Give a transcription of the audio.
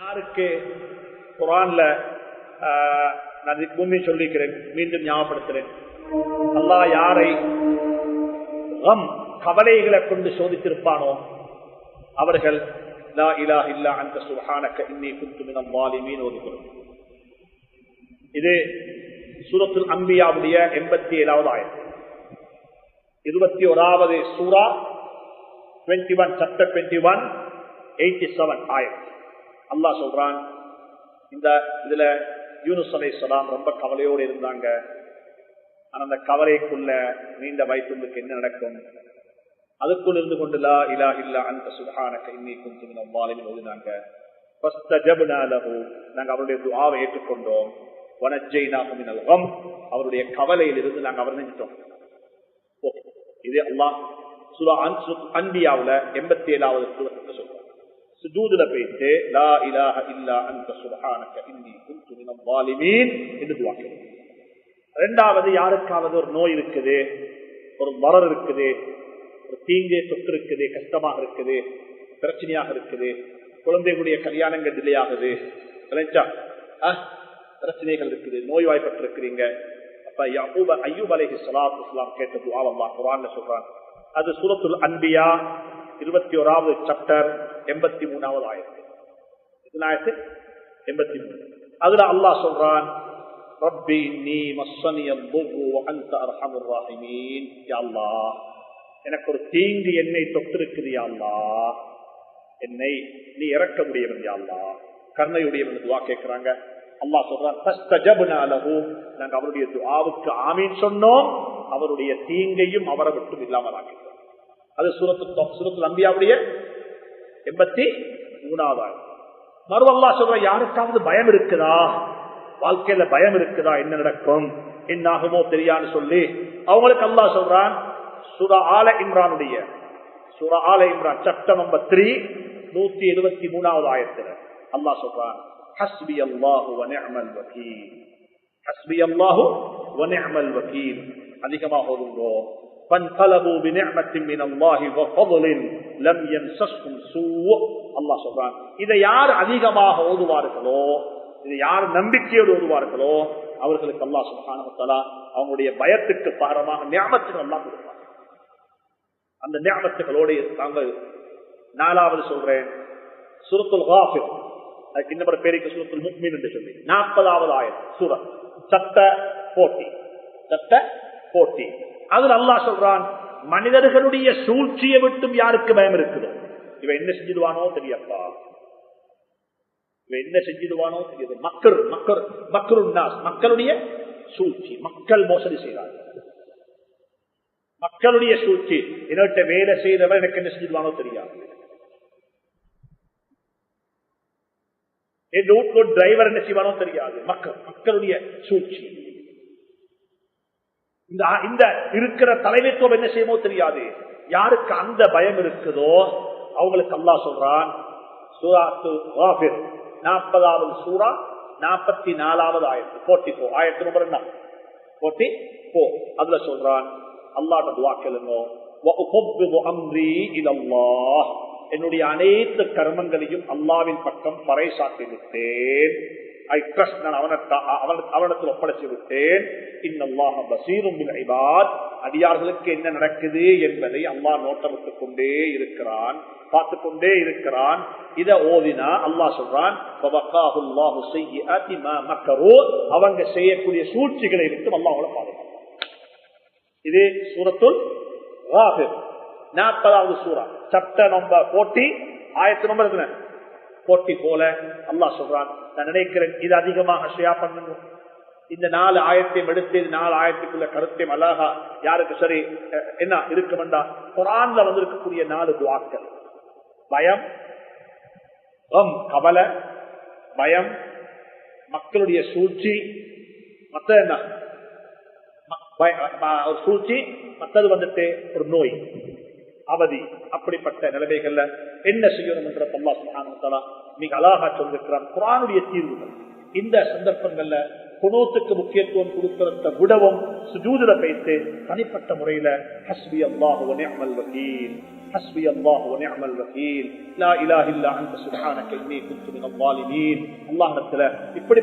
யாருக்கு குரான்ல ஆஹ், நான் இதுக்கு முன்னே சொல்லிக்கிறேன் மீண்டும் ஞாபகப்படுத்துறேன். அல்லாஹ் யாரை கம் கவலைகளை கொண்டு சோதித்திருப்பானோ அவர்கள் லா இலா இல்லா அந்த சுபஹானக இன்னி குந்து வாலிமீன் ஒதுக்கிறோம் இது சூரத்துல் அம்பியாவுடைய எண்பத்தி ஏழாவது ஆயிரம் இருபத்தி ஓராவது சூரா twenty one chapter twenty one eighty seven ஆயிரம் அல்லாஹ் சொல்றான் இந்த இதுல யூனுஸ் அலை ரொம்ப கவலையோடு இருந்தாங்க. ஆனா அந்த கவலைக்குள்ள நீண்ட வயிற்றுக்கு என்ன நடக்கும்? அதுக்குள் இருந்து கொண்டு லா இலா இல்லா அந்த சுகானக இன்னி குந்து வாலில் ஓதினாங்க ஃபஸ்தஜப்னா அவருடைய துவாவை ஏற்றுக்கொண்டோம். வனஜ்ஜைனாஹு மினல் அவருடைய கவலையில் இருந்து நாங்கள் அவர் நினைச்சிட்டோம். இது அல்லாஹ் சுலா அன்பியாவில் எண்பத்தி ஏழாவது சுஜூதுல போயிட்டு லா இலாஹ இல்லா அந்த சுபஹானக இன்னி குந்து மினல் வாலிமீன் என்று துஆ ரெண்டாவது யாருக்காவது ஒரு நோய் இருக்குது ஒரு மரம் இருக்குது ஒரு தீங்கு தொற்று இருக்குது கஷ்டமாக இருக்குது பிரச்சனையாக இருக்குது குழந்தைகளுடைய கல்யாணங்கள் டிலே ஆகுது விளைச்சா? பிரச்சனைகள் இருக்குது நோய்வாய்ப்பட்டிருக்கிறீங்க. அப்ப ஐயூப் அலைஹி சலாத்து வஸலாம் கேட்டது துஆ அல்லாஹ் சொல்றான். அது சூரத்துல் அன்பியா? இருபத்தி ஓராவது சாப்டர் எண்பத்தி மூணாவது ஆயிரத்தி எத்தனாயிரத்து எண்பத்தி மூணு. அதுல அல்லாஹ் சொல்றான் ரப்பி நீ மஸ்ஸனி அல்-துர்ரு அல்லாஹ் எனக்கு ஒரு தீங்கு என்னை தொட்டிருக்கிறியாள்லா என்னை நீ இறக்க முடியவன் யா கருணையுடையவன் துவா கேட்கிறாங்க. அல்லாஹ் சொல்றான் ஃபஸ்தஜப்னா நாங்க அவருடைய துவாவுக்கு ஆமீன் சொன்னோம். அவருடைய தீங்கையும் அவரை மட்டும் இல்லாமல் ஆக்கிட்டோம் அது சுரத்து சுரத்து நம்பியாவுடைய எண்பத்தி மூணாவது மறுவல்லா சொல்ற யாருக்காவது பயம் இருக்குதா? வாழ்க்கையில பயம் இருக்குதா? என்ன நடக்கும்? என்ன ஆகுமோ தெரியான்னு சொல்லி அவங்களுக்கு அல்லா சொல்றான் சுரா ஆல இம்ரானுடைய சுரா ஆல இம்ரான் சட்டம் நம்பர் த்ரீ நூத்தி எழுபத்தி மூணாவது ஆயிரத்துல அல்லா சொல்றான் ஹஸ்பி அல்லாஹு வனிஅமல் வக்கீல் ஹஸ்பி அல்லாஹு வனிஅமல் வக்கீல் அதிகமாக ஓதுங்கோ فانقلبوا بنعمة من الله وفضل لم يمسسهم سوء الله சொல்றான் இதை யார் அதிகமாக ஓதுவார்களோ இதை யார் நம்பிக்கையோடு ஓதுவார்களோ அவர்களுக்கு அல்லாஹ் சுப்ஹானஹு வ தஆலா அவங்களுடைய பயத்துக்கு பாரமாக ஞாபகத்துக்கு அல்லாஹ் கொடுப்பார் அந்த ஞாபகத்துகளோடு தாங்கள் நாலாவது சொல்றேன் சுரத்துல் காஃபிர் அதுக்கு இன்னொரு பேருக்கு சுரத்துல் முக்மின் என்று சொல்லி நாற்பதாவது ஆயிரம் சூரத் சட்ட போட்டி சட்ட போட்டி அதுல அல்லாஹ் சொல்றான் மனிதர்களுடைய சூழ்ச்சியை விட்டும் யாருக்கு பயம் இருக்குதோ? இவன் என்ன செஞ்சிடுவானோ தெரியப்பா இவன் என்ன செஞ்சிடுவானோ தெரியுது. மக்கள் மக்கள் மக்கள் மக்களுடைய சூழ்ச்சி. மக்கள் மோசடி செய்கிறார் மக்களுடைய சூழ்ச்சி. என்னட்ட வேலை செய்தவன் எனக்கு என்ன செஞ்சிடுவானோ தெரியாது. என் ரூட்ல டிரைவர் என்ன செய்வானோ தெரியாது. மக்கள் மக்களுடைய சூழ்ச்சி. இந்த இந்த இருக்கிற தலைமைத்துவம் என்ன செய்யுமோ தெரியாது. யாருக்கு அந்த பயம் இருக்குதோ அவங்களுக்கு அல்லா சொல்றான் நாற்பதாவது சூரா நாற்பத்தி நாலாவது ஆயிரத்து போட்டி போ. ஆயிரத்தி நம்பர் என்ன? போட்டி போ. அதுல சொல்றான் அல்லாட்ட துவா கேளுங்க. என்னுடைய அனைத்து கர்மங்களையும் அல்லாவின் பக்கம் பறைசாட்டி விட்டேன் ஐ ட்ரஸ்ட் நான் அவனத்தில் ஒப்படைச்சு விட்டேன். இன்னல்லாஹ பசீரும் அடியார்களுக்கு என்ன நடக்குது என்பதை அம்மா நோட்டமிட்டுக் கொண்டே இருக்கிறான் பார்த்து கொண்டே இருக்கிறான். இத ஓதினா அல்லாஹ் சொல்றான் அவங்க செய்யக்கூடிய சூழ்ச்சிகளை விட்டு அல்லாஹோட பாதுகாப்பான். இது சூரத்துள் நாற்பதாவது சூறா. சட்ட நம்பர் போட்டி ஆயிரத்தி நம்பர் போட்டி போல அல்லாஹ் சொல்றான். நான் நினைக்கிறேன் இது அதிகமாக ஷியா பண்ணணும் இந்த நாலு ஆயத்தையும் எடுத்து நாலு ஆயிரத்துக்குள்ள கருத்தையும் அழகா யாருக்கு சரி என்ன இருக்குமெண்டா குரான்ல வந்திருக்கக்கூடிய நாலு துவாக்கள். பயம் கவலை பயம் மக்களுடைய சூழ்ச்சி மத்த என்ன? சூழ்ச்சி மத்தது வந்துட்டு ஒரு நோய். அவதி அப்படிப்பட்ட நிலைமைகள்ல என்ன செய்யணும் என்ற அல்லா சுகானத்தலா மிக அழகா சொல்லிருக்கிறான் குரானுடைய தீர்வுகள் இந்த சந்தர்ப்பங்கள்ல குணூத்துக்கு முக்கியத்துவம் கொடுக்கிறத விடவும் சுஜூதுல பேசி தனிப்பட்ட முறையில ஹஸ்பி அல்லாஹு நிஅமல் வகீல் حسبي الله ونعم الوكيل لا اله الا انت سبحانك اني كنت من الظالمين الله இப்படி